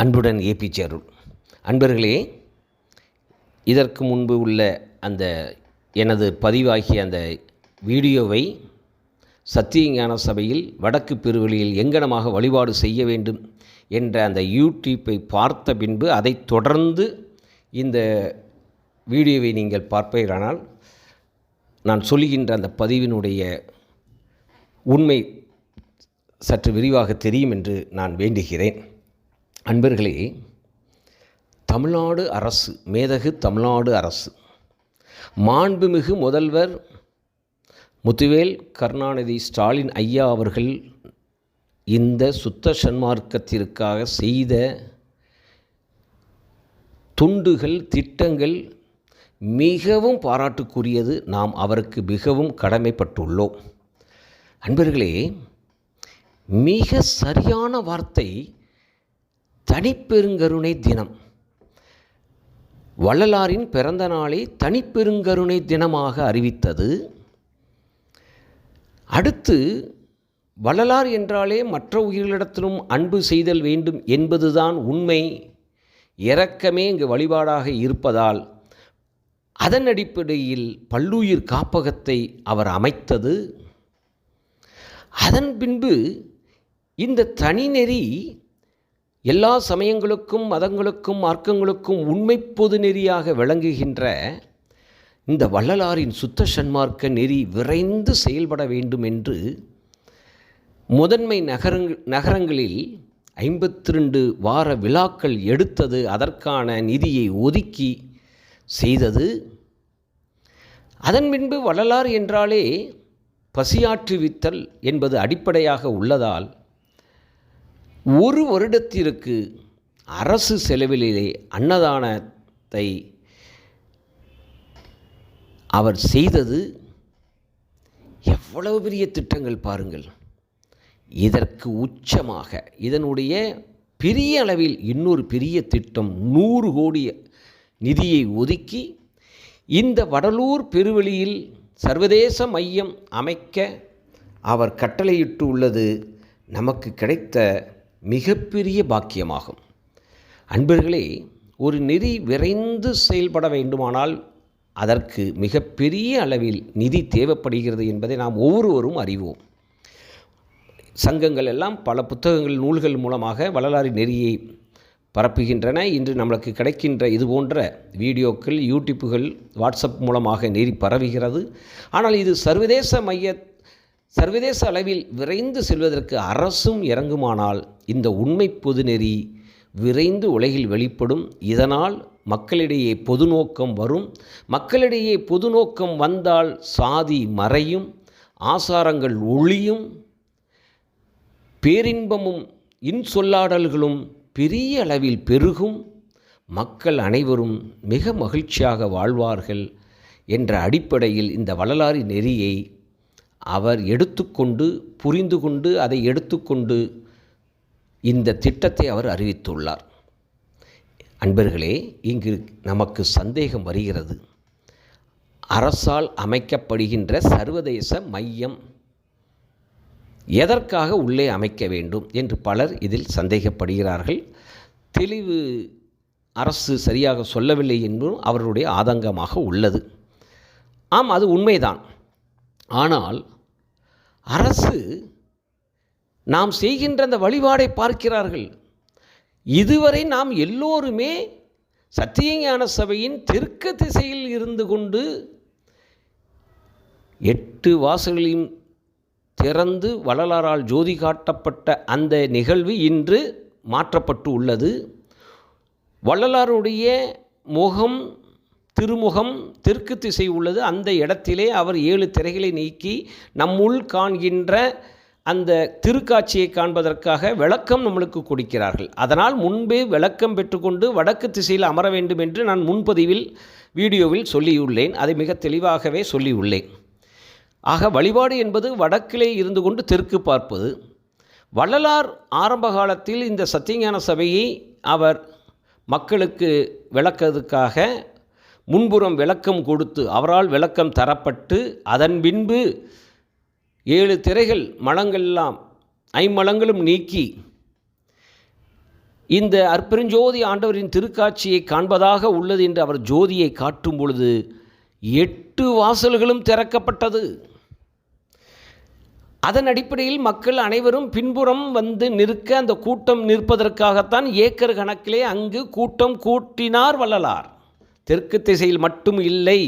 அன்புடன் ஏபி அருள். அன்பர்களே இதற்கு முன்பு உள்ள அந்த எனது பதிவாகிய அந்த வீடியோவை சத்தியஞான சபையில் வடக்கு பெருவெளியில் எங்கனமாக வழிபாடு செய்ய வேண்டும் என்ற அந்த யூடியூப்பை பார்த்த பின்பு அதை தொடர்ந்து இந்த வீடியோவை நீங்கள் பார்ப்பீரானால் நான் சொல்லுகின்ற அந்த பதிவினுடைய உண்மை சற்று விரிவாக தெரியும் என்று நான் வேண்டுகிறேன். அன்பர்களே தமிழ்நாடு அரசு மேதகு தமிழ்நாடு அரசு. மாண்புமிகு முதல்வர் முத்துவேல் கருணாநிதி ஸ்டாலின் ஐயா அவர்கள் இந்த சுத்த சன்மார்க்கத்திற்காக செய்த துண்டுகள் திட்டங்கள் மிகவும் பாராட்டுக்குரியது. நாம் அவருக்கு மிகவும் கடமைப்பட்டுள்ளோம். அன்பர்களே மிக சரியான வார்த்தை தனிப்பெருங்கருணை தினம். வள்ளலாரின் பிறந்த நாளை தனிப்பெருங்கருணை தினமாக அறிவித்தது. அடுத்து வள்ளலார் என்றாலே மற்ற உயிர்களிடத்திலும் அன்பு செய்தல் வேண்டும் என்பதுதான் உண்மை. இரக்கமே இங்கு வழிபாடாக இருப்பதால் அதன் அடிப்படையில் பல்லுயிர் காப்பகத்தை அவர் அமைத்தது. அதன் பின்பு இந்த தனிநெறி எல்லா சமயங்களுக்கும் மதங்களுக்கும் மார்க்கங்களுக்கும் உண்மை பொது நெறியாக விளங்குகின்ற இந்த வள்ளலாரின் சுத்த சன்மார்க்க நெறி விரைந்து செயல்பட வேண்டும் என்று முதன்மை நகரங் நகரங்களில் ஐம்பத்தி ரெண்டு வார விழாக்கள் எடுத்தது அதற்கான நிதியை ஒதுக்கி செய்தது. அதன் பின்பு வள்ளலார் என்றாலே பசியாற்றுவித்தல் என்பது அடிப்படையாக உள்ளதால் ஒரு வருடத்திற்கு அரசு செலவிலே அன்னதானத்தை அவர் செய்தது எவ்வளவு பெரிய திட்டங்கள் பாருங்கள். இதற்கு உச்சமாக இதனுடைய பெரிய அளவில் இன்னொரு பெரிய திட்டம் நூறு கோடி நிதியை ஒதுக்கி இந்த வடலூர் பெருவெளியில் சர்வதேச மையம் அமைக்க அவர் கட்டளையிட்டு உள்ளது. நமக்கு கிடைத்த மிகப்பெரிய பாக்கியமாகும். அன்பர்களே ஒரு நெறி விரைந்து செயல்பட வேண்டுமானால் அதற்கு மிகப்பெரிய அளவில் நிதி தேவைப்படுகிறது என்பதை நாம் ஒவ்வொருவரும் அறிவோம். சங்கங்கள் எல்லாம் பல புத்தகங்கள் நூல்கள் மூலமாக வள்ளலாரி நெறியை பரப்புகின்றன. இன்று நம்மளுக்கு கிடைக்கின்ற இது போன்ற வீடியோக்கள் யூடியூப்புகள் வாட்ஸ்அப் மூலமாக நெறி பரவுகிறது. ஆனால் இது சர்வதேச மைய சர்வதேச அளவில் விரைந்து செல்வதற்கு அரசும் இறங்குமானால் இந்த உண்மை பொது நெறி விரைந்து உலகில் வெளிப்படும். இதனால் மக்களிடையே பொது நோக்கம் வரும். மக்களிடையே பொது நோக்கம் வந்தால் சாதி மறையும் ஆசாரங்கள் ஒளியும் பேரின்பமும் இன்சொல்லாடல்களும் பெரிய அளவில் பெருகும். மக்கள் அனைவரும் மிக மகிழ்ச்சியாக வாழ்வார்கள் என்ற அடிப்படையில் இந்த வள்ளலாரி நெறியை அவர் எடுத்துக்கொண்டு புரிந்து கொண்டு அதை எடுத்துக்கொண்டு இந்த திட்டத்தை அவர் அறிவித்துள்ளார். அன்பர்களே இங்கு நமக்கு சந்தேகம் வருகிறது. அரசால் அமைக்கப்படுகின்ற சர்வதேச மையம் எதற்காக உள்ளே அமைக்க வேண்டும் என்று பலர் இதில் சந்தேகப்படுகிறார்கள். தெளிவு அரசு சரியாக சொல்லவில்லை என்றும் அவர்களுடைய ஆதங்கமாக உள்ளது. ஆம் அது உண்மைதான். ஆனால் அரசு நாம் செய்கின்ற அந்த வழிபாடை பார்க்கிறார்கள். இதுவரை நாம் எல்லோருமே சத்தியஞான சபையின் தெற்கு திசையில் இருந்து கொண்டு எட்டு வாசல்களையும் திறந்து வள்ளலாரால் ஜோதி காட்டப்பட்ட அந்த நிகழ்வு இன்று மாற்றப்பட்டு உள்ளது. வள்ளலாருடைய முகம் திருமுகம் தெற்கு திசை உள்ளது. அந்த இடத்திலே அவர் ஏழு திரைகளை நீக்கி நம்முள் காண்கின்ற அந்த திருக்காட்சியை காண்பதற்காக விளக்கம் நம்மளுக்கு கொடுக்கிறார்கள். அதனால் முன்பே விளக்கம் பெற்றுக்கொண்டு வடக்கு திசையில் அமர வேண்டும் என்று நான் முன்பதிவில் வீடியோவில் சொல்லியுள்ளேன். அதை மிக தெளிவாகவே சொல்லியுள்ளேன். ஆக வழிபாடு என்பது வடக்கிலே இருந்து கொண்டு தெற்கு பார்ப்பது. வள்ளலார் ஆரம்ப காலத்தில் இந்த சத்தியஞான சபையை அவர் மக்களுக்கு விளக்கிறதுக்காக முன்புறம் விளக்கம் கொடுத்து அவரால் விளக்கம் தரப்பட்டு அதன் பின்பு ஏழு திரைகள் மலங்கள்லாம் ஐம்மலங்களும் நீக்கி இந்த அற்பெருஞ்சோதி ஆண்டவரின் திருக்காட்சியை காண்பதாக உள்ளது என்று அவர் ஜோதியை காட்டும் பொழுது எட்டு வாசல்களும் திறக்கப்பட்டது. அதன் அடிப்படையில் மக்கள் அனைவரும் பின்புறம் வந்து நிற்க அந்த கூட்டம் நிற்பதற்காகத்தான் ஏக்கர் கணக்கிலே அங்கு கூட்டம் கூட்டினார் வள்ளலார். தெற்கு திசையில் மட்டும் இல்லை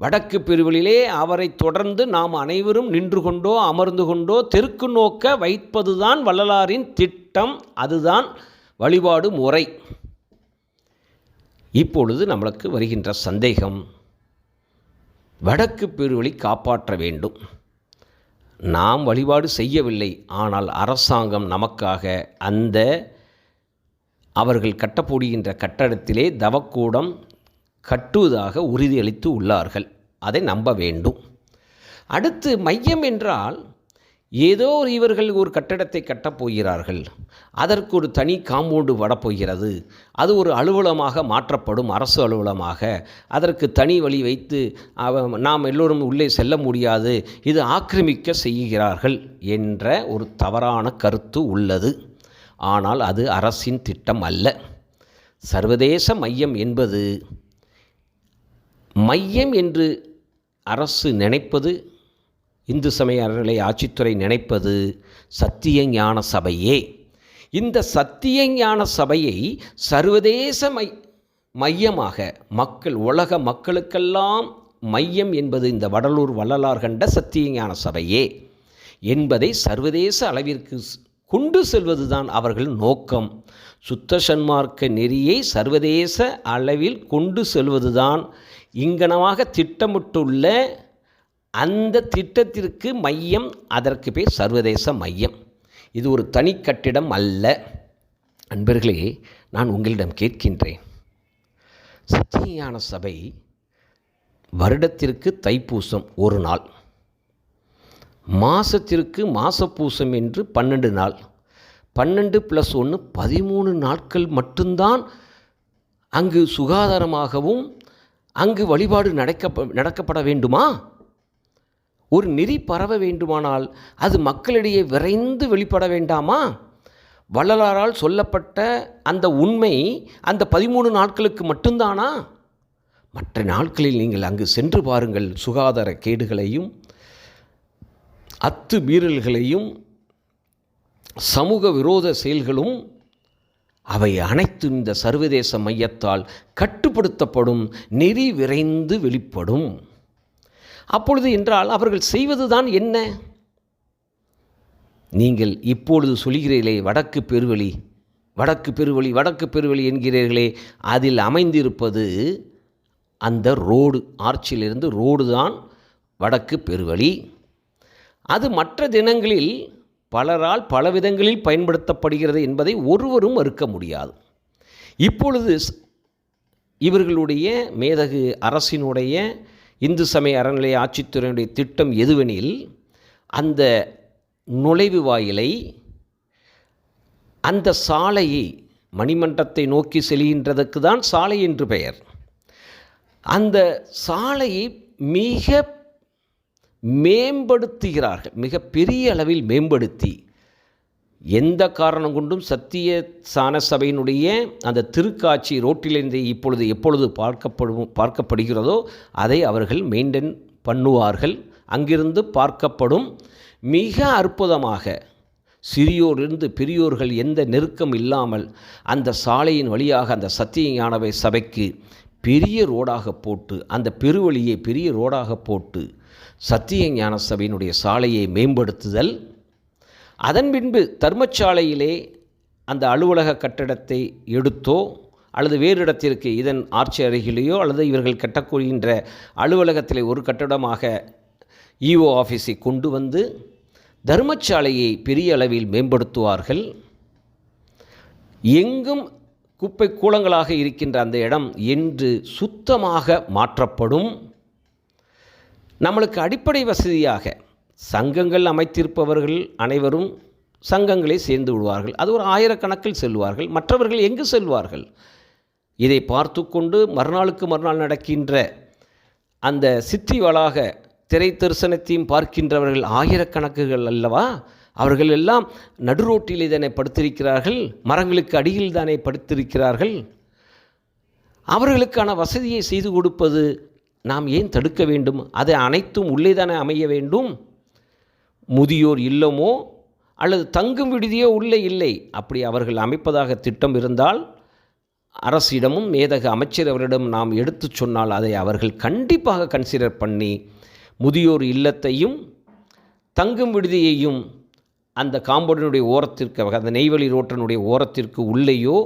வடக்கு பிரிவுகளிலே அவரை தொடர்ந்து நாம் அனைவரும் நின்று கொண்டோ அமர்ந்து கொண்டோ தெற்கு நோக்க வைப்பதுதான் வள்ளலாரின் திட்டம் அதுதான் வழிபாடு முறை. இப்பொழுது நம்மளுக்கு வருகின்ற சந்தேகம் வடக்கு பெருவழி காப்பாற்ற வேண்டும். நாம் வழிபாடு செய்யவில்லை ஆனால் அரசாங்கம் நமக்காக அந்த அவர்கள் கட்டப்போடுகின்ற கட்டடத்திலே தவக்கூடம் கட்டுவதாக உறுதியளித்து உள்ளார்கள். அதை நம்ப வேண்டும். அடுத்து மையம் என்றால் ஏதோ ஒரு இவர்கள் ஒரு கட்டடத்தை கட்டப் போகிறார்கள். அதற்கு ஒரு தனி காம்பவுண்டு வரப்போகிறது அது ஒரு அலுவலமாக மாற்றப்படும். அரசு அலுவலமாக அதற்கு தனி வழி வைத்து அவ நாம் எல்லோரும் உள்ளே செல்ல முடியாது. இது ஆக்கிரமிக்க செய்கிறார்கள் என்ற ஒரு தவறான கருத்து உள்ளது. ஆனால் அது அரசின் திட்டம் அல்ல. சர்வதேச மையம் என்பது மையம் என்று அரசு நினைப்பது இந்து சமய ஆட்சித்துறை நினைப்பது சத்திய ஞான சபையே. இந்த சத்திய ஞான சபையை சர்வதேச மை மையமாக மக்கள் உலக மக்களுக்கெல்லாம் மையம் என்பது இந்த வடலூர் வள்ளலார் கண்ட சத்திய ஞான சபையே என்பதை சர்வதேச அளவிற்கு கொண்டு செல்வதுதான் அவர்கள் நோக்கம். சுத்த சன்மார்க்க நெறியை சர்வதேச அளவில் கொண்டு செல்வதுதான் இங்கனமாக திட்டமிட்டுள்ள அந்த திட்டத்திற்கு மையம் அதற்கு பேர் சர்வதேச மையம். இது ஒரு தனி கட்டிடம் அல்ல. அன்பர்களே நான் உங்களிடம் கேட்கின்றேன். சத்தியான சபை வருடத்திற்கு தைப்பூசம் ஒரு நாள். மாதத்திற்கு மாசப்பூசம் என்று பன்னெண்டு நாள். பன்னெண்டு ப்ளஸ் ஒன்று பதிமூணு நாட்கள் மட்டும்தான் அங்கு சுகாதாரமாகவும் அங்கு வழிபாடு நடக்க நடக்கப்பட வேண்டுமா? ஒரு நெறி பரவ வேண்டுமானால் அது மக்களிடையே விரைந்து வெளிப்பட வேண்டாமா? வள்ளலாரால் சொல்லப்பட்ட அந்த உண்மை அந்த பதிமூணு நாட்களுக்கு மட்டும்தானா? மற்ற நாட்களில் நீங்கள் அங்கு சென்று பாருங்கள் சுகாதார கேடுகளையும் அத்து மீறல்களையும் சமூக விரோத செயல்களும் அவை அனைத்தும் இந்த சர்வதேச மையத்தால் கட்டுப்படுத்தப்படும் நெறி விரைந்து வெளிப்படும். அப்பொழுது என்றால் அவர்கள் செய்வதுதான் என்ன? நீங்கள் இப்பொழுது சொல்கிறீர்களே வடக்கு பெருவழி வடக்கு பெருவழி வடக்கு பெருவழி என்கிறீர்களே அதில் அமைந்திருப்பது அந்த ரோடு ஆர்ச்சியிலிருந்து ரோடு தான் வடக்கு பெருவழி. அது மற்ற தினங்களில் பலரால் பல விதங்களில் பயன்படுத்தப்படுகிறது என்பதை ஒருவரும் மறுக்க முடியாது. இப்பொழுது இவர்களுடைய மேதகு அரசினுடைய இந்து சமய அறநிலைய ஆட்சித்துறையினுடைய திட்டம் எதுவெனில் அந்த நுழைவு வாயிலை அந்த சாலையை மணிமண்டத்தை நோக்கி செல்கின்றதற்கு தான் சாலை என்று பெயர். அந்த சாலையை மிக மேம்படுத்துகிறார்கள். மிக பெரிய அளவில் மேம்படுத்தி. எந்த காரணம் கொண்டும் சத்திய சான சபையினுடைய அந்த திருக்காட்சி ரோட்டிலிருந்து இப்பொழுது எப்பொழுது பார்க்கப்படும் பார்க்கப்படுகிறதோ அதை அவர்கள் மெயின்டைன் பண்ணுவார்கள். அங்கிருந்து பார்க்கப்படும். மிக அற்புதமாக சிறியோரிலிருந்து பெரியோர்கள் எந்த நெருக்கம் இல்லாமல் அந்த சாலையின் வழியாக அந்த சத்திய ஞானவை சபைக்கு பெரிய ரோடாக போட்டு அந்த பெருவழியை பெரிய ரோடாக போட்டு சத்திய ஞான சபையினுடைய சாலையை மேம்படுத்துதல். அதன் பின்பு தர்மசாலையிலே அந்த அலுவலக கட்டடத்தை எடுத்தோ அல்லது வேறு இடத்திற்கு இதன் ஆட்சி அருகிலேயோ அல்லது இவர்கள் கட்டக்கூறுகின்ற அலுவலகத்திலே ஒரு கட்டடமாக இஓ ஆஃபீஸை கொண்டு வந்து தர்மசாலையை பெரிய அளவில் மேம்படுத்துவார்கள். எங்கும் குப்பை கூலங்களாக இருக்கின்ற அந்த இடம் என்று சுத்தமாக மாற்றப்படும். நம்மளுக்கு அடிப்படை வசதியாக சங்கங்கள் அமைத்திருப்பவர்கள் அனைவரும் சங்கங்களை சேர்ந்து விடுவார்கள். அது ஒரு ஆயிரக்கணக்கில் செல்வார்கள் மற்றவர்கள் எங்கு செல்வார்கள்? இதை பார்த்து கொண்டு மறுநாளுக்கு மறுநாள் நடக்கின்ற அந்த சித்தி வளாக திரை தரிசனத்தையும் பார்க்கின்றவர்கள் ஆயிரக்கணக்குகள் அல்லவா? அவர்கள் எல்லாம் நடுரோட்டிலே தானே படுத்திருக்கிறார்கள். மரங்களுக்கு அடியில் தானே படுத்திருக்கிறார்கள். அவர்களுக்கான வசதியை செய்து கொடுப்பது நாம் ஏன் தடுக்க வேண்டும்? அதை அனைத்தும் உள்ளே தானே அமைய வேண்டும்? முதியோர் இல்லமோ? அல்லது தங்கும் விடுதியோ உள்ளே இல்லை. அப்படி அவர்கள் அமைப்பதாக திட்டம் இருந்தால் அரசிடமும் மேதக அமைச்சர் அவரிடம் நாம் எடுத்துச் சொன்னால் அதை அவர்கள் கண்டிப்பாக கன்சிடர் பண்ணி முதியோர் இல்லத்தையும் தங்கும் விடுதியையும் அந்த காம்பவுண்டினுடைய ஓரத்திற்கு அந்த நெய்வேலி ரோட்டனுடைய ஓரத்திற்கு உள்ளேயோ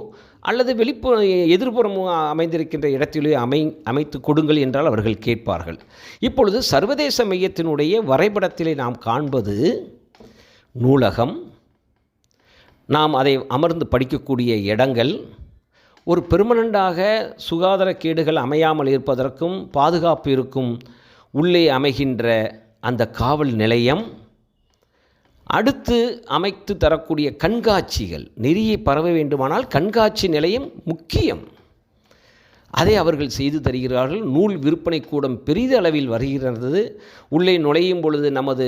அல்லது வெளிப்புற எதிர்ப்புறம் அமைந்திருக்கின்ற இடத்திலே அமை அமைத்து கொடுங்கள் என்றால் அவர்கள் கேட்பார்கள். இப்பொழுது சர்வதேச மையத்தினுடைய வரைபடத்திலே நாம் காண்பது நூலகம். நாம் அதை அமர்ந்து படிக்கக்கூடிய இடங்கள். ஒரு பெர்மனண்டாக சுகாதார கேடுகள் அமையாமல் இருப்பதற்கும் பாதுகாப்பு இருக்கும் உள்ளே அமைகின்ற அந்த காவல் நிலையம். அடுத்து அமைத்து தரக்கூடிய கண்காட்சிகள். நெறியை பரவ வேண்டுமானால் கண்காட்சி நிலையம் முக்கியம். அதை அவர்கள் செய்து தருகிறார்கள். நூல் விற்பனை கூடம் பெரிதளவில் வருகிறது. உள்ளே நுழையும் பொழுது நமது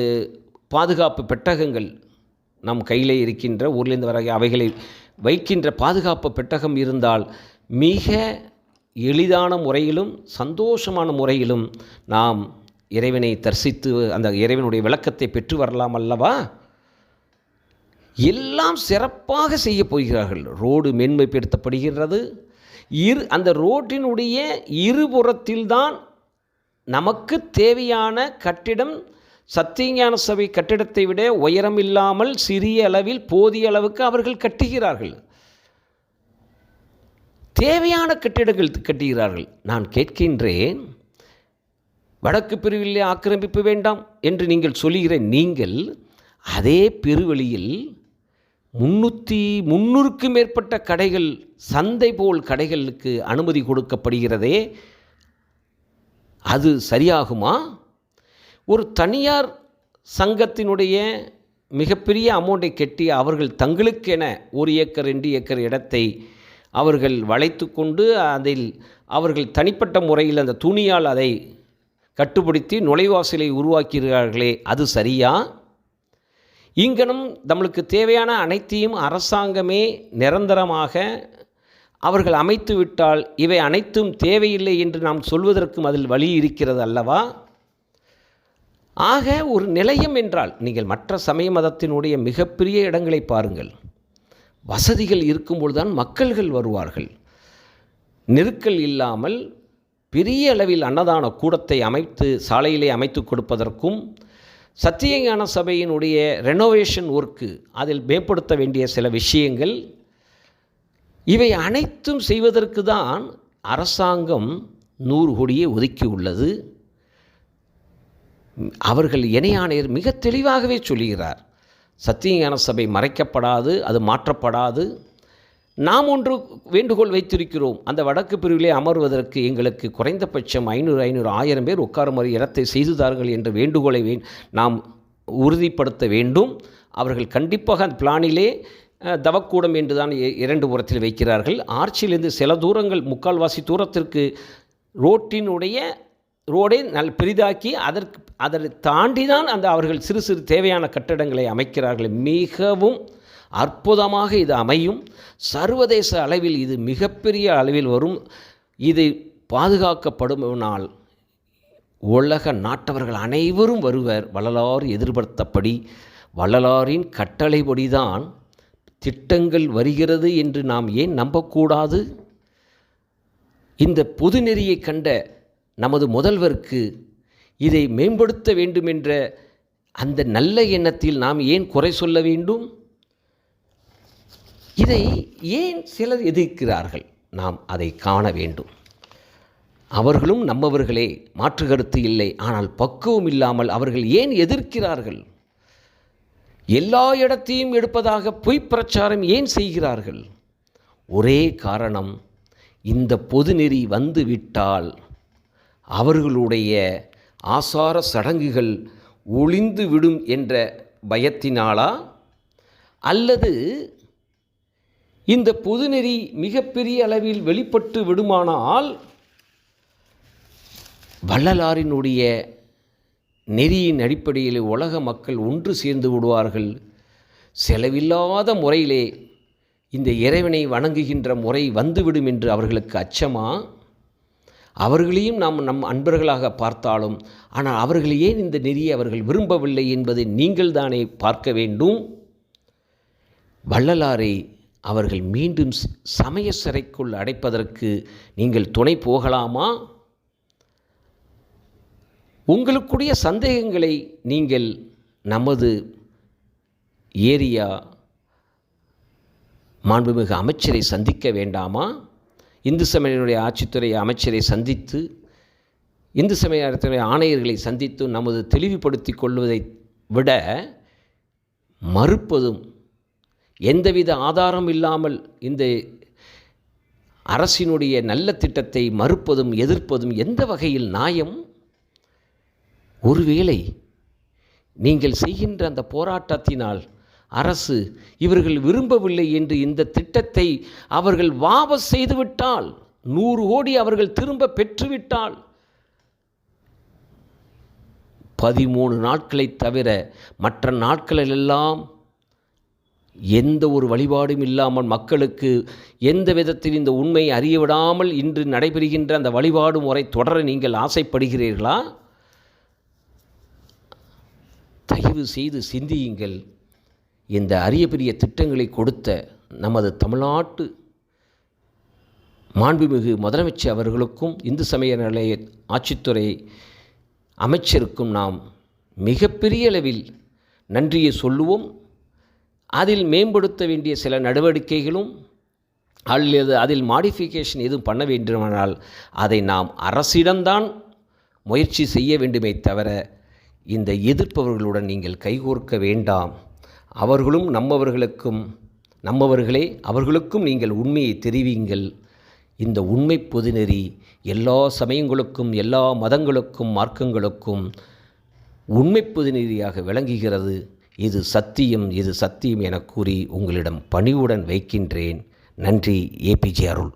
பாதுகாப்பு பெட்டகங்கள் நம் கையிலே இருக்கின்ற ஊர்லேருந்து வர அவைகளை வைக்கின்ற பாதுகாப்பு பெட்டகம் இருந்தால் மிக எளிதான முறையிலும் சந்தோஷமான முறையிலும் நாம் இறைவனை தரிசித்து அந்த இறைவனுடைய விளக்கத்தை பெற்று வரலாம் அல்லவா? எல்லாம் சிறப்பாக செய்ய போகிறார்கள். ரோடு மேன்மைப்படுத்தப்படுகிறது. இரு அந்த ரோட்டினுடைய இருபுறத்தில்தான் நமக்கு தேவையான கட்டிடம் சத்தியஞான சபை கட்டிடத்தை விட உயரம் இல்லாமல் சிறிய அளவில் போதிய அளவுக்கு அவர்கள் கட்டுகிறார்கள். தேவையான கட்டிடங்கள் கட்டுகிறார்கள். நான் கேட்கின்றேன் வடக்கு பிரிவிலே ஆக்கிரமிப்பு வேண்டாம் என்று நீங்கள் சொல்லுகிற நீங்கள் அதே பெருவெளியில் முன்னூற்றி முன்னூறுக்கு மேற்பட்ட கடைகள் சந்தை போல் கடைகளுக்கு அனுமதி கொடுக்கப்படுகிறதே அது சரியாகுமா? ஒரு தனியார் சங்கத்தினுடைய மிகப்பெரிய அமௌண்ட்டை கட்டி அவர்கள் தங்களுக்கென ஒரு ஏக்கர் ரெண்டு ஏக்கர் இடத்தை அவர்கள் வளைத்து கொண்டு அதில் அவர்கள் தனிப்பட்ட முறையில் அந்த துணியால் அதை கட்டுப்படுத்தி நுழைவாசலை உருவாக்கிறார்களே அது சரியா? இங்கனும் நம்மளுக்கு தேவையான அனைத்தையும் அரசாங்கமே நிரந்தரமாக அவர்கள் அமைத்து விட்டால் இவை அனைத்தும் தேவையில்லை என்று நாம் சொல்வதற்கும் அதில் வழி இருக்கிறது அல்லவா? ஆக ஒரு நிலையம் என்றால் நீங்கள் மற்ற சமய மதத்தினுடைய மிகப்பெரிய இடங்களை பாருங்கள். வசதிகள் இருக்கும்பொழுதுதான் மக்கள்கள் வருவார்கள். நெருக்கல் இல்லாமல் பெரிய அளவில் அன்னதான கூடத்தை அமைத்து சாலையிலே அமைத்து கொடுப்பதற்கும் சத்தியஞான சபையினுடைய ரெனோவேஷன் ஒர்க்கு அதில் மேம்படுத்த வேண்டிய சில விஷயங்கள். இவை அனைத்தும் செய்வதற்கு தான் அரசாங்கம் நூறு கோடியே ஒதுக்கியுள்ளது அவர்கள் இணையாணையர் மிக தெளிவாகவே சொல்லுகிறார் சத்தியஞான சபை மறைக்கப்படாது அது மாற்றப்படாது. நாம் ஒன்று வேண்டுகோள் வைத்திருக்கிறோம். அந்த வடக்கு பிரிவிலே அமர்வதற்கு எங்களுக்கு குறைந்தபட்சம் ஐநூறு ஐநூறு ஆயிரம் பேர் உட்காருமாறு இடத்தை செய்துதார்கள் என்ற வேண்டுகோளை நாம் உறுதிப்படுத்த வேண்டும். அவர்கள் கண்டிப்பாக அந்த பிளானிலே தவக்கூடம் என்று தான் இரண்டு புறத்தில் வைக்கிறார்கள். ஆர்ச்சியிலிருந்து சில தூரங்கள் முக்கால்வாசி தூரத்திற்கு ரோட்டினுடைய ரோடை நல் பெரிதாக்கி அதற்கு அதை தாண்டி தான் அந்த அவர்கள் சிறு சிறு தேவையான கட்டடங்களை அமைக்கிறார்கள். மிகவும் அற்புதமாக இது அமையும். சர்வதேச அளவில் இது மிகப்பெரிய அளவில் வரும். இது பாதுகாக்கப்படுமானால் உலக நாட்டவர்கள் அனைவரும் வருவர். வள்ளலார் எதிர்பார்த்தபடி வள்ளலாரின் கட்டளைப்படிதான் திட்டங்கள் வருகிறது என்று நாம் ஏன் நம்பக்கூடாது? இந்த பொது நெறியை கண்ட நமது முதல்வருக்கு இதை மேம்படுத்த வேண்டுமென்ற அந்த நல்ல எண்ணத்தில் நாம் ஏன் குறை சொல்ல வேண்டும்? இதை ஏன் சிலர் எதிர்க்கிறார்கள்? நாம் அதை காண வேண்டும். அவர்களும் நம்மவர்களே மாற்று கருத்து இல்லை ஆனால் பக்குவம் இல்லாமல் அவர்கள் ஏன் எதிர்க்கிறார்கள்? எல்லா இடத்தையும் எடுப்பதாக பொய் பிரச்சாரம் ஏன் செய்கிறார்கள்? ஒரே காரணம் இந்த பொதுநெறி நெறி வந்துவிட்டால் அவர்களுடைய ஆசார சடங்குகள் ஒளிந்து விடும் என்ற பயத்தினாலா? அல்லது இந்த பொதுநெறி மிகப்பெரிய அளவில் வெளிப்பட்டு விடுமானால் வள்ளலாரினுடைய நெறியின் அடிப்படையில் உலக மக்கள் ஒன்று சேர்ந்து விடுவார்கள். செலவில்லாத முறையிலே இந்த இறைவனை வணங்குகின்ற முறை வந்துவிடும் என்று அவர்களுக்கு அச்சமா? அவர்களையும் நாம் நம் அன்பர்களாக பார்த்தாலும் ஆனால் அவர்கள் ஏன் இந்த நெறியை அவர்கள் விரும்பவில்லை என்பதை நீங்கள் தானே பார்க்க வேண்டும்? வள்ளலாரை அவர்கள் மீண்டும் சமய சிறைக்குள் அடைப்பதற்கு நீங்கள் துணை போகலாமா? உங்களுக்குடைய சந்தேகங்களை நீங்கள் நமது ஏரியா மாண்புமிகு அமைச்சரை சந்திக்க வேண்டாமா? இந்து சமயனுடைய ஆட்சித்துறை அமைச்சரை சந்தித்து இந்து சமயத்துடைய ஆணையர்களை சந்தித்து நமது தெளிவுபடுத்திக் கொள்வதை விட மறுப்பதும் எந்தவித ஆதாரம் இல்லாமல் இந்த அரசினுடைய நல்ல திட்டத்தை மறுப்பதும் எதிர்ப்பதும் எந்த வகையில் நியாயம்? ஒருவேளை நீங்கள் செய்கின்ற அந்த போராட்டத்தினால் அரசு இவர்கள் விரும்பவில்லை என்று இந்த திட்டத்தை அவர்கள் வாபஸ் செய்துவிட்டால் நூறு கோடி அவர்கள் திரும்ப பெற்றுவிட்டால் பதிமூணு நாட்களை தவிர மற்ற நாட்களிலெல்லாம் எந்த ஒரு வழிபாடும் இல்லாமல் மக்களுக்கு எந்த விதத்தில் இந்த உண்மை அறிய விடாமல் இன்று நடைபெறுகின்ற அந்த வழிபாடு முறை தொடர நீங்கள் ஆசைப்படுகிறீர்களா? தயவு செய்து சிந்தியுங்கள். இந்த அரிய பெரிய திட்டங்களை கொடுத்த நமது தமிழ்நாட்டு மாண்புமிகு முதலமைச்சர் அவர்களுக்கும் இந்து சமய நிலைய ஆட்சித்துறை அமைச்சருக்கும் நாம் மிகப்பெரிய அளவில் நன்றியை சொல்லுவோம். அதில் மேம்படுத்த வேண்டிய சில நடவடிக்கைகளும் அல்லது அதில் மாடிஃபிகேஷன் எதுவும் பண்ண வேண்டுமானால் அதை நாம் அரசிடம்தான் முயற்சி செய்ய வேண்டுமே தவிர இந்த எதிர்ப்பவர்களுடன் நீங்கள் கைகோர்க்க வேண்டாம். அவர்களும் நம்மவர்களுக்கும் நம்மவர்களே அவர்களுக்கும் நீங்கள் உண்மையை தெரிவிங்கள் இந்த உண்மை பொதுநெறி எல்லா சமயங்களுக்கும் எல்லா மதங்களுக்கும் மார்க்கங்களுக்கும் உண்மை பொதுநெறியாக விளங்குகிறது. இது சத்தியம் இது சத்தியம் என கூறி உங்களிடம் பணிவுடன் வைக்கின்றேன். நன்றி ஏபிஜே அருள்.